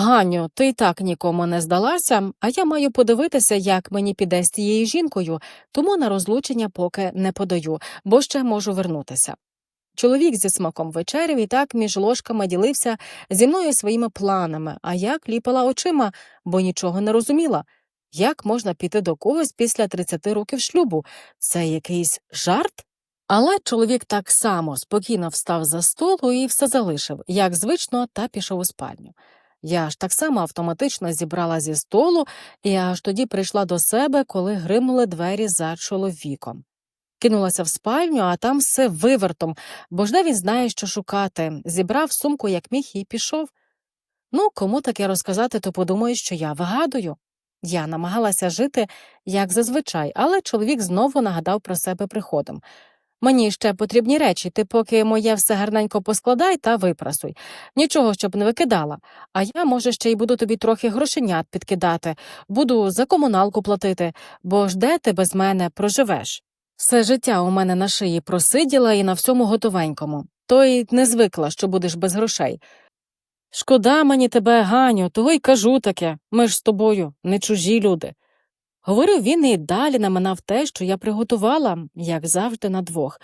Ганю, ти й так нікому не здалася, а я маю подивитися, як мені піде з тією жінкою, тому на розлучення поки не подаю, бо ще можу вернутися. Чоловік зі смаком вечеряв і так між ложками ділився зі мною своїми планами, а я кліпала очима, бо нічого не розуміла. Як можна піти до когось після 30 років шлюбу? Це якийсь жарт? Але чоловік так само спокійно встав за столу і все залишив, як звично, та пішов у спальню. Я ж так само автоматично зібрала зі столу і аж тоді прийшла до себе, коли гримнули двері за чоловіком. Кинулася в спальню, а там все вивертом, бо ж де він знає, що шукати. Зібрав сумку, як міг, і пішов. Ну, кому таке розказати, то подумає, що я вигадую. Я намагалася жити, як зазвичай, але чоловік знову нагадав про себе приходом. Мені ще потрібні речі, ти поки моє все гарненько поскладай та випрасуй. Нічого, щоб не викидала. А я, може, ще й буду тобі трохи грошенят підкидати, буду за комуналку платити, бо ж де ти без мене проживеш? Все життя у мене на шиї просиділа і на всьому готовенькому, то й не звикла, що будеш без грошей. Шкода мені тебе, Ганю, того й кажу таке. Ми ж з тобою не чужі люди. Говорив він і далі наминав те, що я приготувала, як завжди, на двох.